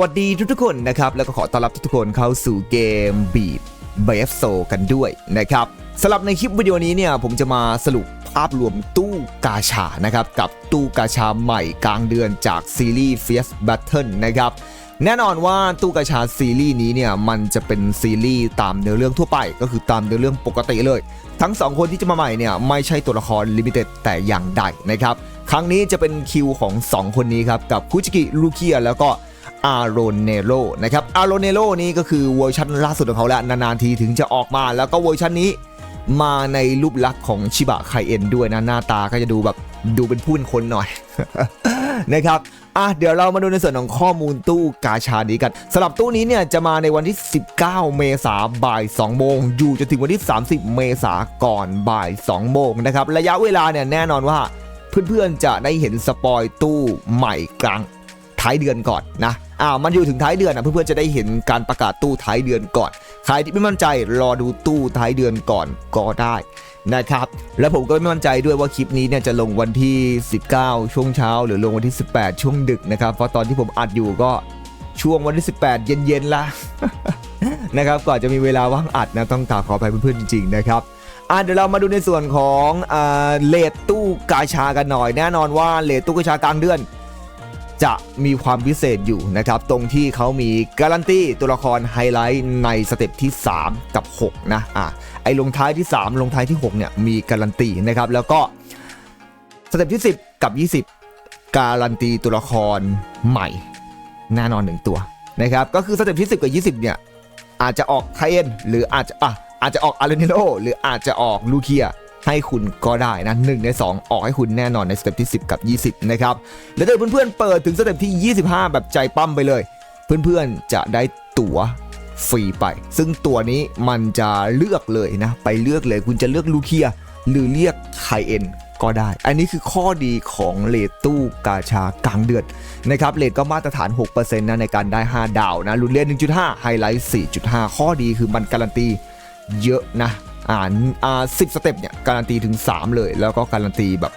วัสดีทุกๆคนนะครับ แล้วก็ขอต้อนรับทุกๆคนเข้าสู่เกมบีดเบฟโซกันด้วยนะครับสำหรับในคลิปวิดีโอนี้เนี่ยผมจะมาสรุปภาพรวมตู้กาชานะครับ กับตู้กาชาใหม่กลางเดือนจากซีรีส์ Fierce Battle นะครับแน่นอนว่าตู้กาชาซีรีส์นี้เนี่ยมันจะเป็นซีรีส์ตามเนื้อเรื่องทั่วไปก็คือตามเนื้อเรื่องปกติเลย ทั้งสองคนที่จะมาใหม่เนี่ยไม่ใช่ตัวละครลิมิเต็ดแต่อย่างใดนะครับ ครั้งนี้จะเป็นคิวของ 2 คนนี้ครับ กับคุจิกิลูเคียแล้วก็ อาโรเนโรนะครับอาโรเนโรนี่ก็คือเวอร์ชันล่าสุดของเขาแล้วนานๆทีถึงจะออกมา แล้วก็เวอร์ชันนี้มาในรูปลักษณ์ของชิบะไคเอ็นด้วยนะหน้าตาก็จะดูแบบดูเป็นผู้นคนหน่อยนะครับอะเดี๋ยวเรามาดูในส่วนของข้อมูลตู้กาชานี้กันสำหรับตู้นี้เนี่ยจะมาในวันที่ 19 เมษาบ่าย 2 โมง อยู่จนถึงวันที่ 30 เมษาก่อนบ่าย 2 โมงนะครับ ระยะเวลาเนี่ยแน่นอนว่าเพื่อนๆจะได้เห็นสปอยตู้ใหม่กลาง ท้ายเดือนก่อนนะอ่ามันอยู่ถึงท้ายเดือนนะเพื่อนๆจะได้เห็นการประกาศตู้ท้ายเดือนก่อน ใครที่ไม่มั่นใจรอดูตู้ท้ายเดือนก่อนก็ได้นะครับ แล้วผมก็ไม่มั่นใจด้วยว่าคลิปนี้เนี่ยจะลงวันที่ 19 ช่วงเช้า หรือลงวันที่ 18 ช่วงดึกนะครับ เพราะตอนที่ผมอัดอยู่ก็ช่วงวันที่ 18 เย็นๆละนะครับก่อนจะมีเวลาว่างอัดนะต้องกราบขออภัยเพื่อนๆจริงๆนะครับอะเดี๋ยวเรามาดูในส่วนของอเลทตู้กาชากันหน่อย แน่นอนว่าเลทตู้กาชากลางเดือน จะมีความพิเศษอยู่นะครับ ตรงที่เขามีการันตีตัวละครไฮไลท์ในสเต็ปที่ 3 กับ 6 นะอะไอ้ลงท้ายที่ 3 ลงท้ายที่ 6 เนี่ย มีการันตีนะครับ แล้วก็สเต็ปที่ 10 กับ 20 การันตีตัวละครใหม่แน่นอนหนึ่งตัวนะครับ ก็คือสเต็ปที่ 10 กับ 20 เนี่ย อาจจะออกไคเอ็นหรืออาจจะอะอาจจะออกอาร์เรนิโลหรืออาจจะออกลูเคีย ให้คุณก็ได้นะหนึ่งใน 2 ออกให้คุณแน่นอนในสเต็ปที่ 10 กับ 20 นะครับ แล้วถ้าเพื่อนๆเปิดถึงสเต็ปที่ 25 แบบใจปั้มไปเลย เพื่อนๆจะได้ตั๋วฟรีไป ซึ่งตัวนี้มันจะเลือกเลยนะ ไปเลือกเลยคุณจะเลือกลูเคีย หรือเรียกไคเอ็นก็ได้ อันนี้คือข้อดีของเลทตู้กาชากลางเดือนนะครับ เลทก็มาตรฐาน 6%นะในการได้ 5 ดาวนะ รุ่นเรียน1.5 ไฮไลท์ 4.5 ข้อดีคือมันการันตีเยอะนะ อ่านอ่า10สเต็ปเนี่ยการันตีถึง 3 เลย แล้วก็การันตีแบบ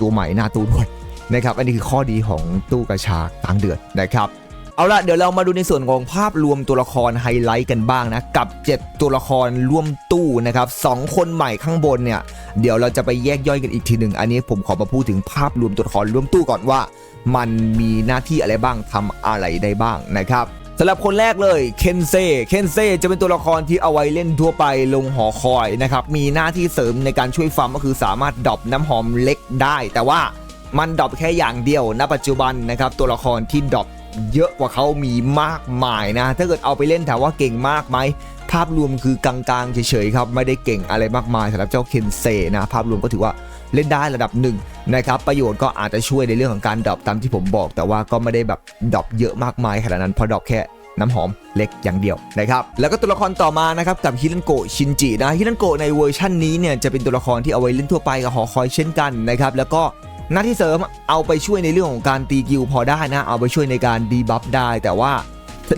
ตัวใหม่หน้าตู้ด้วยนะครับอันนี้คือข้อดีของตู้กระชากลางเดือนนะครับเอาละเดี๋ยวเรามาดูในส่วนของภาพรวมตัวละครไฮไลท์กันบ้างนะกับ 7 ตัวละครร่วมตู้นะครับสองคนใหม่ข้างบนเนี่ยเดี๋ยวเราจะไปแยกย่อยกันอีกทีหนึ่งอันนี้ผมขอมาพูดถึงภาพรวมตัวละครร่วมตู้ก่อนว่า มันมีหน้าที่อะไรบ้างทำอะไรได้บ้างนะครับ สำหรับคนแรกเลยเคนเซ่เคนเซ่จะเป็นตัวละครที่เอาไว้เล่นทั่วไปลงหอคอยนะครับมีหน้าที่เสริมในการช่วยฟาร์มก็คือสามารถดรอปน้ำหอมเล็กได้ แต่ว่ามันดรอปแค่อย่างเดียวณปัจจุบันนะครับตัวละครที่ดรอป เยอะกว่าเขามีมากมายนะ ถ้าเกิดเอาไปเล่นถามว่าเก่งมากไหมภาพรวมคือกลางๆเฉยๆครับ ไม่ได้เก่งอะไรมากมายสำหรับเจ้าเคนเซนะ ภาพรวมก็ถือว่าเล่นได้ระดับหนึ่งนะครับ ประโยชน์ก็อาจจะช่วยในเรื่องของการดรอปตามที่ผมบอก แต่ว่าก็ไม่ได้แบบดรอปเยอะมากมายขนาดนั้นเพราะดรอปแค่น้ำหอมเล็กอย่างเดียวนะครับ แล้วก็ตัวละครต่อมานะครับกับฮิรันโกชินจินะฮิรันโกในเวอร์ชันนี้เนี่ยจะเป็นตัวละครที่เอาไว้เล่นทั่วไปกับหอคอยเช่นกันนะครับแล้วก็ น้าที่เสริมเอาไปช่วยในเรื่องของการตีกิลพอได้นะ เอาไปช่วยในการดีบัฟได้ แต่ว่า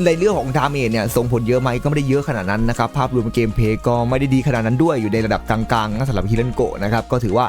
ในเรื่องของดาเมจเนี่ยส่งผลเยอะไหมก็ไม่ได้เยอะขนาดนั้นนะครับ ภาพรวมเกมเพย์ก็ไม่ได้ดีขนาดนั้นด้วยอยู่ในระดับกลางๆนะสำหรับฮิรันโกะนะครับ ก็ถือว่า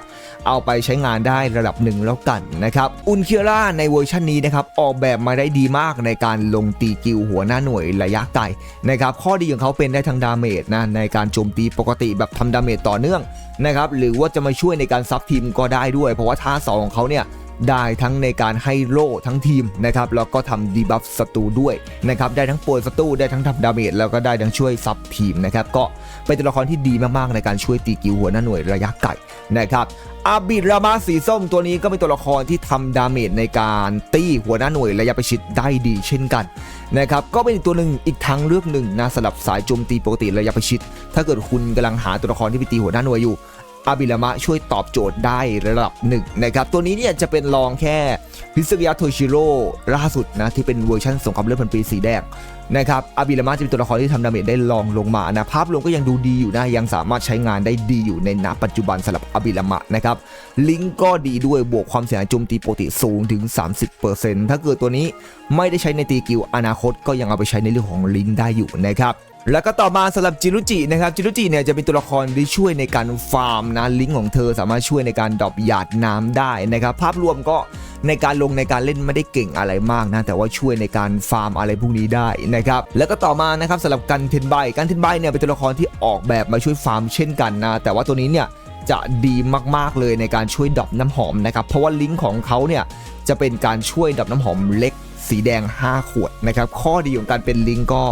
เอาไปใช้งานได้ระดับหนึ่งแล้วกันนะครับ อุนเคียร่าในเวอร์ชันนี้นะครับ ออกแบบมาได้ดีมากในการลงตีกิลหัวหน้าหน่วยระยะไกลนะครับข้อดีของเขาเป็นได้ทั้งดาเมจนะในการโจมตีปกติแบบทำดาเมจต่อเนื่องนะครับหรือว่าจะมาช่วยในการซับทีมก็ได้ด้วย เพราะว่าท่าสองของเขาเนี่ย ได้ทั้งในการให้โล่ทั้งทีมนะครับแล้วก็ทำดีบัฟศัตรูด้วยนะครับได้ทั้งปรยศัตรูได้ทั้งทำดาเมจแล้วก็ได้ทั้งช่วยซับทีมนะครับก็เป็นตัวละครที่ดีมากๆในการช่วยตีกิวหัวหน้าหน่วยระยะไกลนะครับอาบิดรามาสีส้มตัวนี้ก็เป็นตัวละครที่ทำดาเมจในการตีหัวหน้าหน่วยระยะประชิดได้ดีเช่นกันนะครับก็เป็นอีกตัวหนึ่งอีกทางเลือกหนึ่งนะสำหรับสายโจมตีปกติระยะประชิด ถ้าเกิดคุณกำลังหาตัวละครที่ไปตีหัวหน้าหน่วยอยู่ อาบิลามะช่วยตอบโจทย์ได้ระดับหนึ่งนะครับ ตัวนี้เนี่ยจะเป็นรองแค่พิซึกยะโทชิโร่ล่าสุดนะ ที่เป็นเวอร์ชันสงครามเลือดพันปีสีแดงนะครับอาบิลามะจะเป็นตัวละครที่ทำดาเมจได้รองลงมานะ ภาพรวมก็ยังดูดีอยู่นะ ยังสามารถใช้งานได้ดีอยู่ในณปัจจุบันสำหรับอาบิลามะนะครับ ลิงก์ก็ดีด้วยบวกความเสียหายโจมตีปกติสูงถึง 30%ถ้าเกิดตัวนี้ไม่ได้ใช้ในตีกิลอนาคตก็ยังเอาไปใช้ในเรื่องของลิงก์ได้อยู่นะครับ แล้วก็ต่อมาสำหรับจิรุจินะครับจิรุจิเนี่ยจะเป็นตัวละครที่ช่วยในการฟาร์มนะลิงก์ของเธอสามารถช่วยในการดรอปหยาดน้ำได้นะครับภาพรวมก็ในการลงในการเล่นไม่ได้เก่งอะไรมากนะแต่ว่าช่วยในการฟาร์มอะไรพวกนี้ได้นะครับแล้วก็ต่อมานะครับสำหรับกันเทนไบกันเทนไบเนี่ยเป็นตัวละครที่ออกแบบมาช่วยฟาร์มเช่นกันนะแต่ว่าตัวนี้เนี่ยจะดีมากๆเลยในการช่วยดรอปน้ำหอมนะครับเพราะว่าลิงก์ของเขาเนี่ยจะเป็นการช่วยดรอปน้ำหอมเล็กสีแดง 5 ขวดนะครับข้อดีของการเป็นลิงก์ก็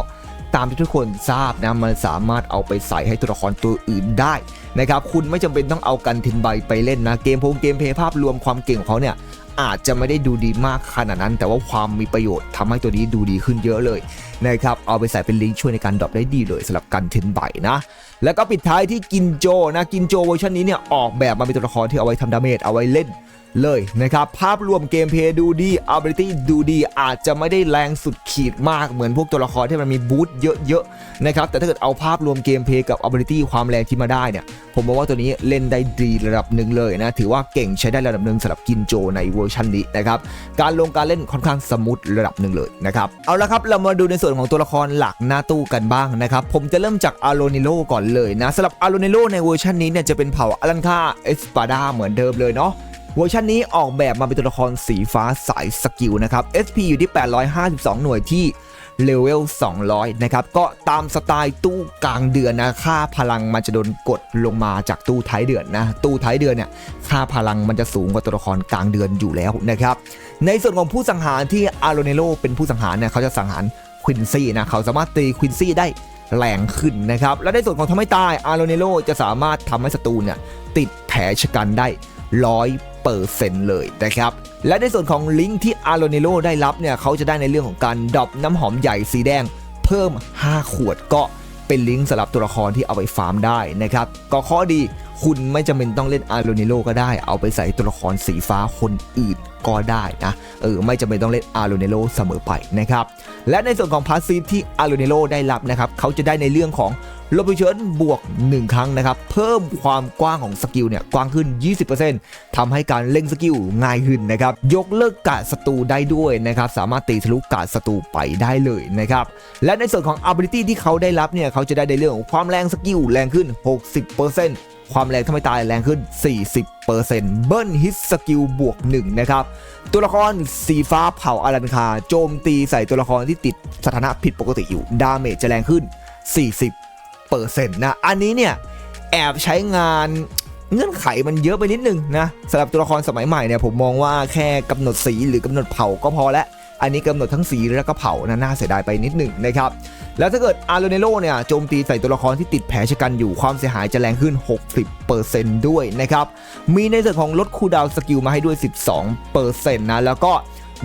ตามที่ทุกคนทราบนะมันสามารถเอาไปใส่ให้ตัวละครตัวอื่นได้นะครับคุณไม่จำเป็นต้องเอากันเทนไบไปเล่นนะเกมพงเกมเพย์ภาพรวมความเก่งของเขาเนี่ยอาจจะไม่ได้ดูดีมากขนาดนั้น แต่ว่าความมีประโยชน์ทำให้ตัวนี้ดูดีขึ้นเยอะเลยนะครับเอาไปใส่เป็นลิงก์ช่วยในการดรอปได้ดีเลยสำหรับกันเทนไบนะ แล้วก็ปิดท้ายที่กินโจนะกินโจเวอร์ชันนี้เนี่ยออกแบบมาเป็นตัวละครที่เอาไว้ทำดาเมจเอาไว้เล่น เลยนะครับ ภาพรวมเกมเพย์ดูดี ability ดูดี อาจจะไม่ได้แรงสุดขีดมากเหมือนพวกตัวละครที่มันมีบูทเยอะๆนะครับ แต่ถ้าเกิดเอาภาพรวมเกมเพย์กับ ability ความแรงที่มาได้เนี่ย ผมบอกว่าตัวนี้เล่นได้ดีระดับหนึ่งเลยนะ ถือว่าเก่งใช้ได้ระดับหนึ่งสำหรับกินโจในเวอร์ชันนี้นะครับ การลงการเล่นค่อนข้างสมูทระดับหนึ่งเลยนะครับ เอาละครับเรามาดูในส่วนของตัวละครหลักหน้าตู้กันบ้างนะครับ ผมจะเริ่มจากอาโรนิโลก่อนเลยนะสำหรับอาโรนิโลในเวอร์ชันนี้เนี่ยจะเป็นเผ่าอลันคาเอสปาดาเหมือนเดิมเลยเนาะ เวอร์ชันนี้ออกแบบมาเป็นตัวละครสีฟ้าสายสกิลนะครับ SP อยู่ที่ 852 หน่วยที่เลเวล 200 นะครับ ก็ตามสไตล์ตู้กลางเดือนนะ ค่าพลังมันจะโดนกดลงมาจากตู้ท้ายเดือนนะ ตู้ท้ายเดือนเนี่ย ค่าพลังมันจะสูงกว่าตัวละครกลางเดือนอยู่แล้วนะครับ ในส่วนของผู้สังหารที่อาร์โรเนโลเป็นผู้สังหารเนี่ย เขาจะสังหารควินซี่นะ เขาสามารถตีควินซี่ได้แรงขึ้นนะครับ และในส่วนของทำให้ตายอารโรเนโลจะสามารถทำให้ศัตรูเนี่ยติดแผลชะกันได้ร้อย เปอร์เซ็นต์เลยนะครับ และในส่วนของลิงก์ที่อาร์โลเนโลได้รับเนี่ยเขาจะได้ในเรื่องของการดรอปน้ำหอมใหญ่สีแดง เพิ่ม 5 ขวดก็เป็นลิงก์สำหรับตัวละครที่เอาไปฟาร์มได้นะครับ ก็ข้อดี คุณไม่จำเป็นต้องเล่นอาร์โรเนโลก็ได้ เอาไปใส่ตัวละครสีฟ้าคนอื่นก็ได้นะเออไม่จำเป็นต้องเล่นอาร์โรเนโลเสมอไปนะครับและในส่วนของพาสซีฟที่อาร์โรเนโลได้รับนะครับเขาจะได้ในเรื่องของลบไปเชิญบวก 1 ครั้งนะครับ เพิ่มความกว้างของสกิลเนี่ย กว้างขึ้น 20%ทำให้การเล่งสกิลง่ายขึ้นนะครับ ยกเลิกกาดศัตรูได้ด้วยนะครับ สามารถตีทะลุกาดศัตรูไปได้เลยนะครับ และในส่วนของ ability ที่เขาได้รับเนี่ย เขาจะได้ในเรื่องของความแรงสกิลแรงขึ้น 60% ความแรงทำให้ตายแรงขึ้น 40%เบิ้ลฮิตสกิลบวก1นะครับ ตัวละครสีฟ้าเผาอารันคา โจมตีใส่ตัวละครที่ติดสถานะผิดปกติอยู่ ดาเมจจะแรงขึ้น 40เปอร์เซ็นะ อันนี้เนี่ย แอบใช้งานเงื่อนไขมันเยอะไปนิดนึงนะสำหรับตัวละครสมัยใหม่เนี่ยผมมองว่าแค่กำหนดสีหรือกำหนดเผ่าก็พอแล้วอันนี้กำหนดทั้งสีและก็เผ่านะน่าเสียดายไปนิดหนึ่งนะครับ แล้วถ้าเกิดอาร์โรเนโลเนี่ยโจมตีใส่ตัวละครที่ติดแผลชะกันอยู่ความเสียหายจะแรงขึ้น 60%ด้วยนะครับ มีในส่วนของลดคูดาวสกิลมาให้ด้วย 12%นะแล้วก็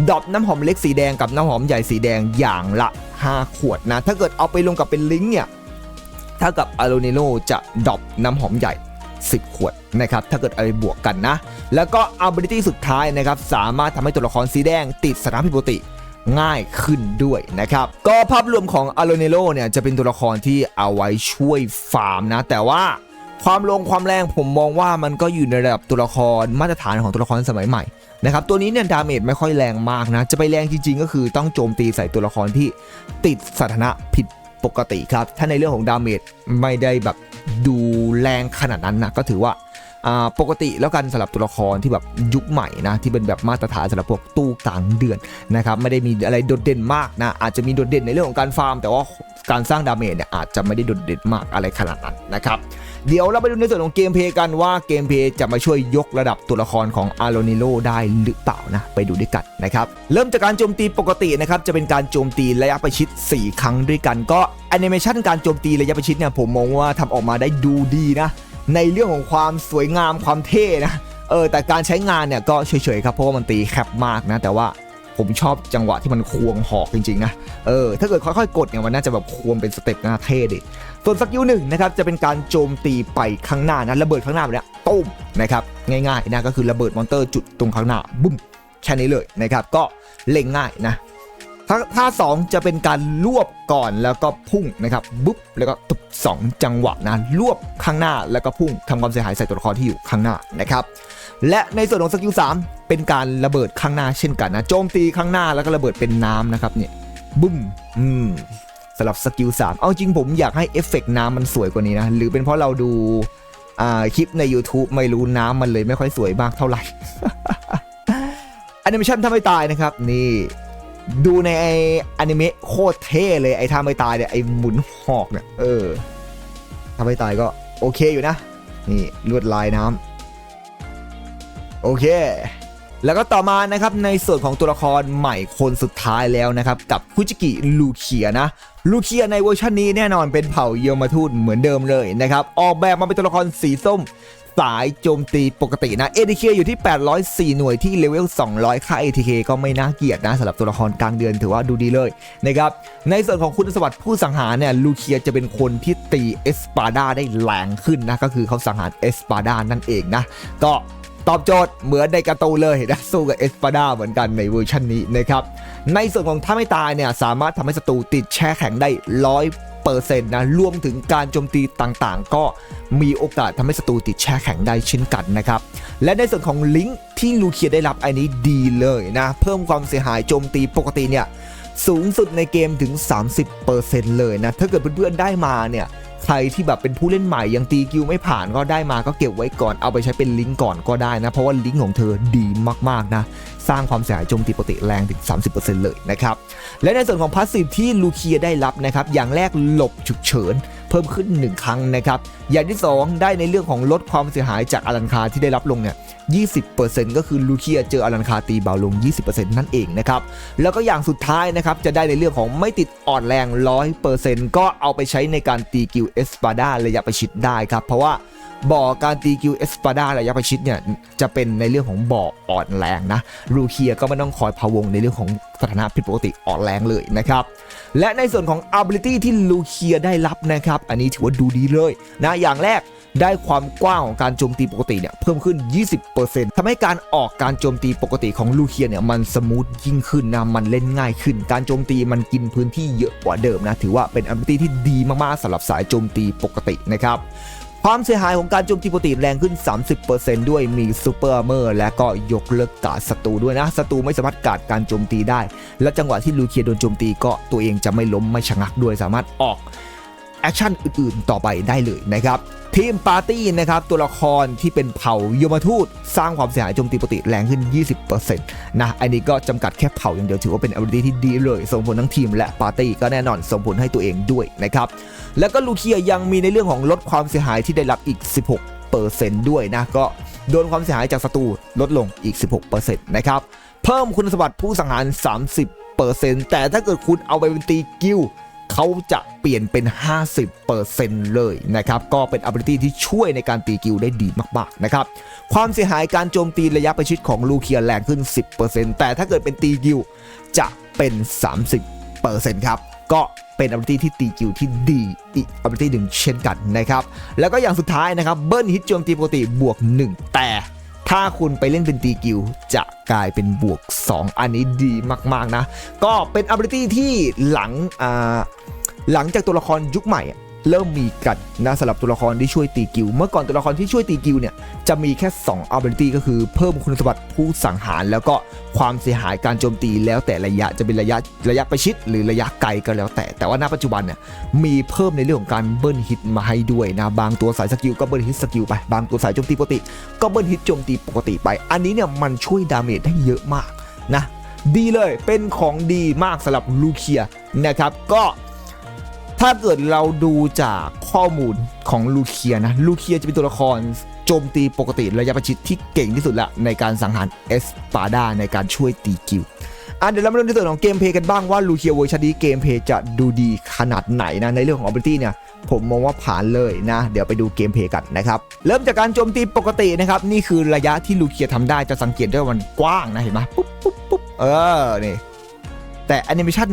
ดรอปน้ำหอมเล็กสีแดงกับน้ำหอมใหญ่สีแดงอย่างละ 5 ขวดนะ ถ้าเกิดเอาไปลงกับเป็นลิงก์เนี่ยเท่ากับอาร์โรเนโลจะดรอปน้ำหอมใหญ่ 10 ขวดนะครับถ้าเกิดเอาไปบวกกันนะ แล้วก็ ability สุดท้ายนะครับสามารถทำให้ตัวละครสีแดงติดสถานะผิดปกติ ง่ายขึ้นด้วยนะครับ ก็ภาพรวมของอโ n เนโ o เนี่ยจะเป็นตัวละครที่เอาไว้ช่วยฟาร์มนะ แต่ว่าความลงความแรงผมมองว่ามันก็อยู่ในระดับตัวละครมาตรฐานของตัวละครสมัยใหม่นะครับตัวนี้เนี่ยดาเมจไม่ค่อยแรงมากนะ จะไปแรงจริง ๆ ก็คือต้องโจมตีใส่ตัวละครที่ติดสถานะผิดปกติครับ ถ้าในเรื่องของดาเมจไม่ได้แบบดูแรงขนาดนั้นนะก็ถือว่า ปกติแล้วกันสำหรับตัวละครที่แบบยุคใหม่นะที่เป็นแบบมาตรฐานสำหรับพวกตู้กลางเดือนนะครับไม่ได้มีอะไรโดดเด่นมากนะอาจจะมีโดดเด่นในเรื่องของการฟาร์ม แต่ว่าการสร้างดาเมจเนี่ยอาจจะไม่ได้โดดเด่นมากอะไรขนาดนั้นนะครับเดี๋ยวเราไปดูในส่วนของเกมเพลย์กันว่าเกมเพลย์จะมาช่วยยกระดับตัวละครของอาร์โ n นิโลได้หรือเปล่านะไปดูด้วยกันนะครับเริ่มจากการโจมตีปกตินะครับจะเป็นการโจมตีระยะประชิด 4 ครั้งด้วยกันก็แอนิเมชันการโจมตีระยะประชิดเนี่ยผมมองว่าทำออกมาได้ดูดีนะ ในเรื่องของความสวยงามความเท่นะเออแต่การใช้งานเนี่ยก็เฉยๆครับเพราะว่ามันตีแคบมากนะแต่ว่าผมชอบจังหวะที่มันควงหอกจริงๆนะ เออ ถ้าเกิดค่อยๆ กดเนี่ยมันน่าจะแบบควงเป็นสเต็ปนะเท่ดิ ส่วนสกิลหนึ่งนะครับจะเป็นการโจมตีไปข้างหน้านะระเบิดข้างหน้าเนี้ยตุ้มนะครับง่ายๆนะก็คือระเบิดมอนเตอร์จุดตรงข้างหน้าบุ้มแค่นี้เลยนะครับก็เล็งง่ายนะ ถ้าท่าสองจะเป็นการรวบก่อนแล้วก็พุ่งนะครับบุ๊บแล้วก็ตุบสองจังหวะนะรวบข้างหน้าแล้วก็พุ่งทำความเสียหายใส่ตัวละครที่อยู่ข้างหน้านะครับและในส่วนของสกิล3เป็นการระเบิดข้างหน้าเช่นกันนะโจมตีข้างหน้าแล้วก็ระเบิดเป็นน้ำนะครับเนี่ยบุ้มอืมสำหรับสกิล3เอาจริงผมอยากให้เอฟเฟกต์น้ำมันสวยกว่านี้นะหรือเป็นเพราะเราดูอ่าคลิปใน YouTube ไม่รู้น้ำมันเลยไม่ค่อยสวยมากเท่าไหร่แอนิเมชันถ้าไม่ตายนะครับ นี่ ดูในไออนิเมะโคตรเท่เลยไอ้ท่าไม่ตายเนี่ยไอ้หมุนหอกเนี่ยเออถ้าไม่ตายก็โอเคอยู่นะ นี่ลวดลายน้ำโอเคแล้วก็ต่อมานะครับในส่วนของตัวละครใหม่คนสุดท้ายแล้วนะครับ กับคุจิกิลูเคียนะลูเคียในเวอร์ชันนี้แน่นอนเป็นเผ่าเยอมาทูตเหมือนเดิมเลยนะครับ ออกแบบมาเป็นตัวละครสีส้ม สายโจมตีปกตินะ ATK อยู่ที่ 804 หน่วยที่เลเวล 200 ค่า ATK ก็ไม่น่าเกลียดนะสำหรับตัวละครกลางเดือนถือว่าดูดีเลยนะครับ ในส่วนของคุณสมบัติผู้สังหารเนี่ยลูเคียจะเป็นคนที่ตีเอสปาดาได้แรงขึ้นนะ ก็คือเขาสังหารเอสปาดานั่นเองนะ ก็ตอบโจทย์เหมือนในกร์ตูเลยนะสู้กับเอสปาดาเหมือนกันในเวอร์ชันนี้นะครับในส่วนของถ้าไม่ตายเนี่ยสามารถทำให้ศัตรูติดแช่แข็งได้ร้อย ปอร์เซ็นต์นะรวมถึงการโจมตีต่างๆ ก็มีโอกาสทำให้ศัตรูติดแช่แข็งได้เช่นกันนะครับ และในส่วนของลิงก์ที่ลูเคียได้รับอันนี้ดีเลยนะ เพิ่มความเสียหายโจมตีปกติเนี่ยสูงสุดในเกมถึง 30%เลยนะ ถ้าเกิดเพื่อนๆได้มาเนี่ย ใครที่แบบเป็นผู้เล่นใหม่ยังตีกิวไม่ผ่านก็ได้มาก็เก็บไว้ก่อนเอาไปใช้เป็นลิงก์ก่อนก็ได้นะ เพราะว่าลิงก์ของเธอดีมากๆนะ สร้างความเสียหายโจมตีปกติแรงถึง 30%เลยนะครับ และในส่วนของพาสซีฟที่ลูเคียได้รับนะครับอย่างแรกหลบฉุกเฉินเพิ่มขึ้น 1 ครั้งนะครับ อย่างที่ 2 ได้ในเรื่องของลดความเสียหายจากอารันคาที่ได้รับลงเนี่ย20%ก็คือลูเคียเจออารันคาตีเบาลง 20%นั่นเองนะครับ แล้วก็อย่างสุดท้ายนะครับจะได้ในเรื่องของไม่ติดอ่อนแรง 100%ก็เอาไปใช้ในการตีกิลเอสปาดาระยะประชิดได้ครับ เพราะว่าบ่อการตีกิวเอสปาดาระยะประชิดเนี่ยจะเป็นในเรื่องของบ่ออ่อนแรงนะลูเคียก็ไม่ต้องคอยพะวงในเรื่องของสถานะผิดปกติอ่อนแรงเลยนะครับและในส่วนของ ability ที่ลูเคียได้รับนะครับ อันนี้ถือว่าดูดีเลยนะอย่างแรก ได้ความกว้างของการโจมตีปกติเนี่ยเพิ่มขึ้น 20%ทำให้การออกการโจมตีปกติของลูเคียเนี่ยมันสมูทยิ่งขึ้นนะมันเล่นง่ายขึ้น การโจมตีมันกินพื้นที่เยอะกว่าเดิมนะถือว่าเป็น ability ที่ดีมากๆสำหรับสายโจมตีปกตินะครับความเสียหายของการโจมตีปกติแรงขึ้น 30%ด้วยมีซูเปอร์เมอร์และก็ยกเลิกการดศัตรูด้วยนะศัตรูไม่สามารถกาดการโจมตีได้ และจังหวะที่ลูเคียโดนโจมตีก็ตัวเองจะไม่ล้มไม่ชะงักด้วยสามารถออก แอคชั่นอื่นๆ ต่อไปได้เลยนะครับทีมปาร์ตี้นะครับตัวละครที่เป็นเผ่ายมทูต สร้างความเสียหายโจมตีปกติแรงขึ้น 20%นะอันนี้ก็จำกัดแค่เผ่าอย่างเดียวถือว่าเป็น ability ที่ดีเลย ส่งผลทั้งทีมและปาร์ตี้ก็แน่นอนส่งผลให้ตัวเองด้วยนะครับแล้วก็ลูเคียยังมีในเรื่องของลดความเสียหายที่ได้รับอีก 16%ด้วยนะก็โดนความเสียหายจากศัตรูลดลงอีก 16%นะครับเพิ่มคุณสมบัติผู้สังหาร 30%แต่ถ้าเกิดคุณเอาไปเป็นตีกิล เขาจะเปลี่ยนเป็น 50%เลยนะครับ ก็เป็น ability ที่ช่วยในการตีกิลได้ดีมากๆนะครับความเสียหายการโจมตีระยะประชิดของลูเคียแรงขึ้น 10%แต่ถ้าเกิดเป็นตีกิลจะเป็น 30%ครับก็เป็น ability ที่ตีกิลที่ดีอีก ability หนึ่งเช่นกันนะครับแล้วก็อย่างสุดท้ายนะครับเบิ้ลฮิตโจมตีปกติบวก 1 แต่ ถ้าคุณไปเล่นเป็นตีกิลจะกลายเป็นบวก 2 อันนี้ดีมาก ๆ นะ ก็เป็น ability ที่หลังอ่าหลังจากตัวละครยุคใหม่ เริ่มมีกันนะสำหรับตัวละครที่ช่วยตีกิลเมื่อก่อนตัวละครที่ช่วยตีกิลเนี่ยจะมีแค่2 ability ก็คือเพิ่มคุณสมบัติผู้สังหาร แล้วก็ความเสียหายการโจมตีแล้วแต่ระยะจะเป็นระยะระยะประชิด หรือระยะไกลก็แล้วแต่ แต่ว่าณปัจจุบันเนี่ยมีเพิ่มในเรื่องของการเบิ้ลฮิตมาให้ด้วยนะบางตัวสายสกิลก็เบิ้ลฮิตสกิลไปบางตัวสายโจมตีปกติ ก็เบิ้ลฮิตโจมตีปกติไป อันนี้เนี่ยมันช่วยดาเมจได้เยอะมากนะดีเลยเป็นของดีมากสำหรับลูเคียนะครับก็ ถ้าเกิดเราดูจากข้อมูลของลูเคียนะ ลูเคียจะเป็นตัวละครโจมตีปกติระยะประชิดที่เก่งที่สุดละในการสังหารเอสปาดาในการช่วยตีกิลอะเดี๋ยวเรามาดูในส่วนของเกมเพย์กันบ้างว่าลูเคียเวอร์ชันนี้เกมเพย์จะดูดีขนาดไหนนะในเรื่องของ ability เนี่ยผมมองว่าผ่านเลยนะ เดี๋ยวไปดูเกมเพย์กันนะครับ เริ่มจากการโจมตีปกตินะครับ นี่คือระยะที่ลูเคียทำได้จะสังเกตได้ว่ามันกว้างนะเห็นไหมปุ๊บปุ๊บปุ๊บเออนี่แต่แอนิเมชัน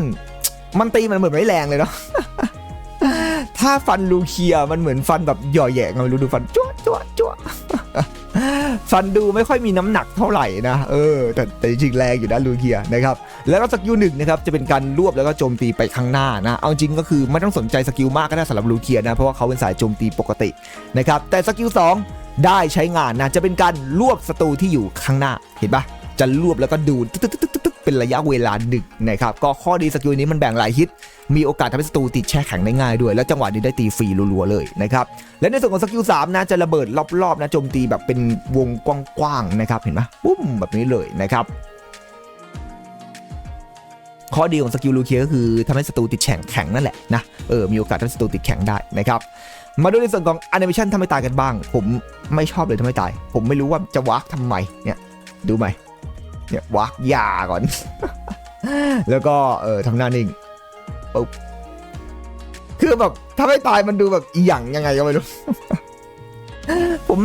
มันตีมันเหมือนไม่แรงเลยเนาะ ถ้าฟันลูเคียมันเหมือนฟันแบบหย่อแยงไม่รู้ดูฟันจ้วจ้วจ้วฟันดูไม่ค่อยมีน้ำหนักเท่าไหร่นะ เออ แต่แต่จริงแรงอยู่นะลูเคียนะครับ แล้วก็สกิลหนึ่งนะครับจะเป็นการรวบแล้วก็โจมตีไปข้างหน้านะ เอาจริงก็คือไม่ต้องสนใจสกิลมากก็ได้สำหรับลูเคียนะ เพราะว่าเขาเป็นสายโจมตีปกตินะครับ แต่สกิล2ได้ใช้งานนะจะเป็นการรวบศัตรูที่อยู่ข้างหน้าเห็นปะ จะรวบแล้วก็ดูดเป็นระยะเวลาหนึ่งนะครับก็ข้อดีสกิลนี้มันแบ่งหลายฮิต มีโอกาสทำให้ศัตรูติดแช่แข็งได้ง่ายด้วย แล้วจังหวะนี้ได้ตีฟรีรัวๆเลยนะครับและในส่วนของสกิล3นะจะระเบิดรอบๆนะโจมตีแบบเป็นวงกว้างๆนะครับเห็นไหมปุ้มแบบนี้เลยนะครับข้อดีของสกิลลูเคียก็คือทำให้ศัตรูติดแข็งแข็งนั่นแหละนะเออมีโอกาสทำให้ศัตรูติดแข็งได้นะครับมาดูในส่วนของแอนิเมชันทำให้ตายกันบ้าง ผมไม่ชอบเลยทำให้ตาย ผมไม่รู้ว่าจะวากทำไมเนี่ยดูไหม เนี่ยวากยาก่อน แล้วก็เออทำหน้านิ่งปุ๊บคือแบบทำให้ตายมันดูแบบอีหยังยังไงก็ไม่รู้ ผม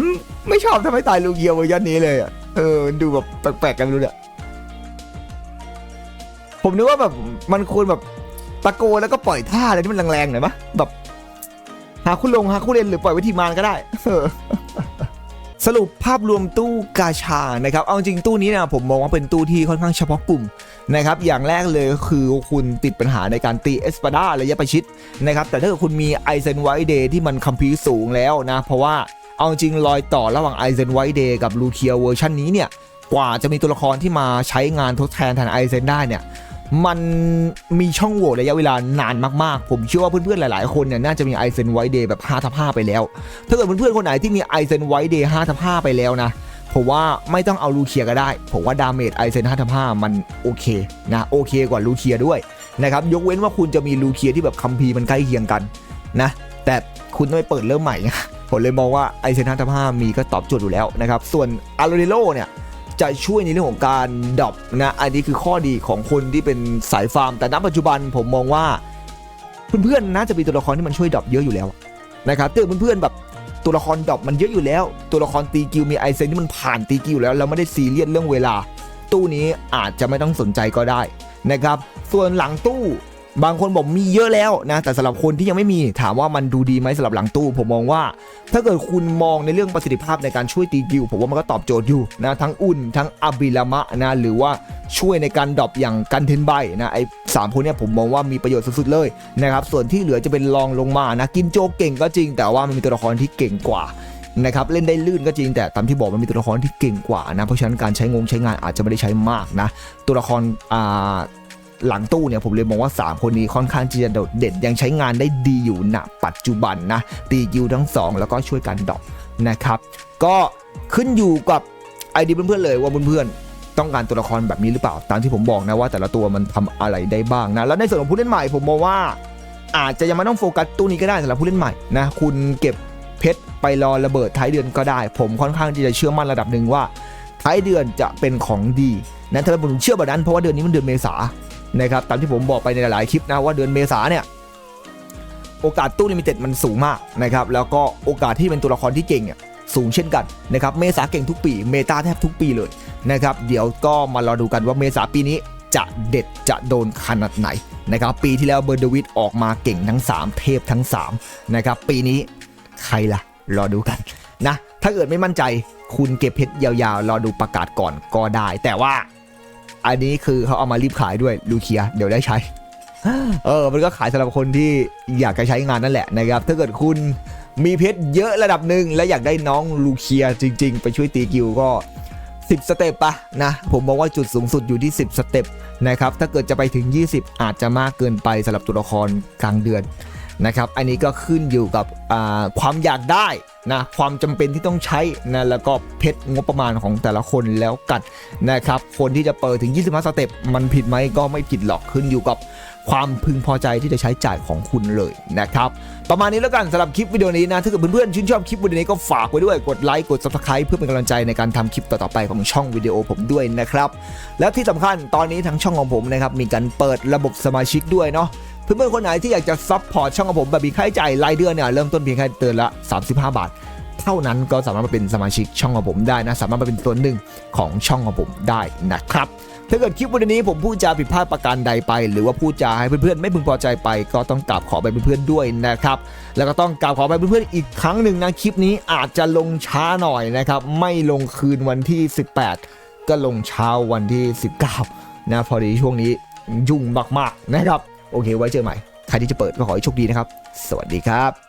ไม่ชอบทำให้ตายลูกเกียวเวอร์ชันนี้เลยอะเออมันดูแบบแปลกๆกันรู้เนี่ยผมนึกว่าแบบมันควรแบบตะโกนแล้วก็ปล่อยท่าอะไรที่มันแรงๆหน่อยปะแบบหาคู่ลงหาคู่เล่นหรือปล่อยไว้ทีมานก็ได้ สรุปภาพรวมตู้กาชานะครับ เอาจริงตู้นี้นะผมมองว่าเป็นตู้ที่ค่อนข้างเฉพาะกลุ่มนะครับ อย่างแรกเลยก็คือคุณติดปัญหาในการตีเอสปาดาระยะประชิดนะครับ แต่ถ้าเกิดคุณมีไอเซนไวเดย์ที่มันคัมภีสูงแล้วนะ เพราะว่าเอาจริงรอยต่อระหว่างไอเซนไวเดย์กับลูเคียเวอร์ชันนี้เนี่ย กว่าจะมีตัวละครที่มาใช้งานทดแทนแทนไอเซนได้เนี่ย มันมีช่องโหว่ระยะเวลานานมากๆ ผมเชื่อว่าเพื่อนๆ หลายๆ คนเนี่ยน่าจะมีไอเซนไวเดย์แบบ5ทับ5ไปแล้ว ถ้าเกิดเพื่อนๆ คนไหนที่มีไอเซนไวเดย์5ทับ5ไปแล้วนะ ผมว่าไม่ต้องเอาลูเคียก็ได้ ผมว่าดาเมจไอเซน5ทับ5มันโอเคนะโอเคกว่าลูเคียด้วยนะครับยกเว้นว่าคุณจะมีลูเคียที่แบบคัมภีร์มันใกล้เคียงกันนะแต่คุณต้องไปเปิดเริ่มใหม่ผมเลยมองว่าไอเซน5ทับ5มีก็ตอบโจทย์อยู่แล้วนะครับส่วนอาร์โรเดโลเนี่ย จะช่วยในเรื่องของการดรอปนะอันนี้คือข้อดีของคนที่เป็นสายฟาร์ม แต่ณปัจจุบันผมมองว่า เพื่อนๆน่าจะมีตัวละครที่มันช่วยดรอปเยอะอยู่แล้วนะครับถ้าเกิดเพื่อนๆแบบตัวละครดรอปมันเยอะอยู่แล้ว ตัวละครตีกิลมีไอเซนที่มันผ่านตีกิลอยู่แล้วแล้วไม่ได้ซีเรียสเรื่องเวลา ตู้นี้อาจจะไม่ต้องสนใจก็ได้นะครับ ส่วนหลังตู้ บางคนบอกมีเยอะแล้วนะแต่สำหรับคนที่ยังไม่มีถามว่ามันดูดีไหมสำหรับหลังตู้ ผมมองว่า ถ้าเกิดคุณมองในเรื่องประสิทธิภาพในการช่วยตีกิลผมว่ามันก็ตอบโจทย์อยู่นะทั้งอุ่นทั้งอาบิลามะนะหรือว่าช่วยในการดรอปอย่างกันเทนไบนะไอ้สามคนเนี้ยผมมองว่ามีประโยชน์สุดๆเลยนะครับส่วนที่เหลือจะเป็นรองลงมานะกินโจเก่งก็จริง แต่ว่ามันมีตัวละครที่เก่งกว่านะครับเล่นได้ลื่นก็จริงแต่ตามที่บอกมันมีตัวละครที่เก่งกว่านะเพราะฉะนั้นการใช้งงใช้งานอาจจะไม่ได้ใช้มากนะตัวละครอ่า หลังตู้เนี่ยผมเลยมองว่า 3 คนนี้ค่อนข้างที่จะโดดเด่นยังใช้งานได้ดีอยู่ณปัจจุบันนะตีกิวทั้ง 2 แล้วก็ช่วยกันดอกนะครับก็ขึ้นอยู่กับไอเดียเพื่อนๆเลยว่าเพื่อนๆต้องการตัวละครแบบนี้หรือเปล่า ตามที่ผมบอกนะว่าแต่ละตัวมันทำอะไรได้บ้างนะแล้วในส่วนของผู้เล่นใหม่ผมมองว่า อาจจะยังไม่ต้องโฟกัสตู้นี้ก็ได้สำหรับผู้เล่นใหม่นะคุณเก็บเพชรไปรอระเบิดท้ายเดือนก็ได้ ผมค่อนข้างที่จะเชื่อมั่นระดับหนึ่งว่าท้ายเดือนจะเป็นของดีนะถ้าผมเชื่อแบบนั้นเพราะว่าเดือนนี้มันเดือนเมษา นะครับตามที่ผมบอกไปในหลายๆคลิปนะว่าเดือนเมษาเนี่ยโอกาสตู้ลิมิเต็ดมันสูงมากนะครับแล้วก็โอกาสที่เป็นตัวละครที่เก่งเนี่ยสูงเช่นกันนะครับเมษาเก่งทุกปี เมตาแทบทุกปีเลยนะครับเดี๋ยวก็มารอดูกันว่าเมษาปีนี้จะเด็ดจะโดนขนาดไหนนะครับปีที่แล้วเบอร์เดวิดออกมาเก่งทั้ง 3 เทพทั้ง3นะครับปีนี้ใครล่ะ รอดูกันนะถ้าเกิดไม่มั่นใจคุณเก็บเพชรยาวๆ รอดูประกาศก่อนก็ได้ แต่ว่า อันนี้คือเขาเอามารีบขายด้วยลูเคียเดี๋ยวได้ใช้ เออ มันก็ขายสำหรับคนที่อยากจะใช้งานนั่นแหละนะครับ ถ้าเกิดคุณมีเพชรเยอะระดับหนึ่งและอยากได้น้องลูเคียจริง ๆ ไปช่วยตีกิวก็ 10 สเต็ปปะนะ ผมมองว่าจุดสูงสุดอยู่ที่ 10 สเต็ปนะครับ ถ้าเกิดจะไปถึง 20 อาจจะมากเกินไปสำหรับตัวละครกลางเดือน นะครับอันนี้ก็ขึ้นอยู่กับความอยากได้นะความจำเป็นที่ต้องใช้นะแล้วก็เพชรงบประมาณของแต่ละคนแล้วกันนะครับคนที่จะเปิดถึง 25 สเต็ปมันผิดไหมก็ไม่ผิดหรอกขึ้นอยู่กับความพึงพอใจที่จะใช้จ่ายของคุณเลยนะครับ ประมาณนี้แล้วกันสำหรับคลิปวิดีโอนี้นะ ถ้าเกิดเพื่อนๆชื่นชอบคลิปวิดีโอนี้ก็ฝากไว้ด้วยกดไลค์กด subscribe เพื่อเป็นกำลังใจในการทำคลิปต่อๆไปของช่องวิดีโอผมด้วยนะครับ แล้วที่สำคัญตอนนี้ทั้งช่องของผมนะครับมีการเปิดระบบสมาชิกด้วยเนาะ เพื่อนๆคนไหนที่อยากจะซัพพอร์ตช่องของผมแบบมีค่าใช้จ่ายรายเดือนเนี่ยเริ่มต้นเพียงแค่เดือนละ 35 บาท เท่านั้นก็สามารถมาเป็นสมาชิกช่องของผมได้นะ สามารถมาเป็นตัวหนึ่งของช่องของผมได้นะครับ ถ้าเกิดคลิปวันนี้ผมพูดจาผิดพลาดประการใดไป หรือว่าพูดจาให้เพื่อนๆไม่พึงพอใจไป ก็ต้องกราบขอไปเพื่อนๆด้วยนะครับ แล้วก็ต้องกราบขอไปเพื่อนๆอีกครั้งหนึ่งนะคลิปนี้อาจจะลงช้าหน่อยนะครับ ไม่ลงคืนวันที่ 18 ก็ลงเช้าวันที่ 19นะพอดีช่วงนี้ยุ่งมากๆนะครับ โอเคไว้เจอใหม่ ใครที่จะเปิดก็ขอให้โชคดีนะครับ สวัสดีครับ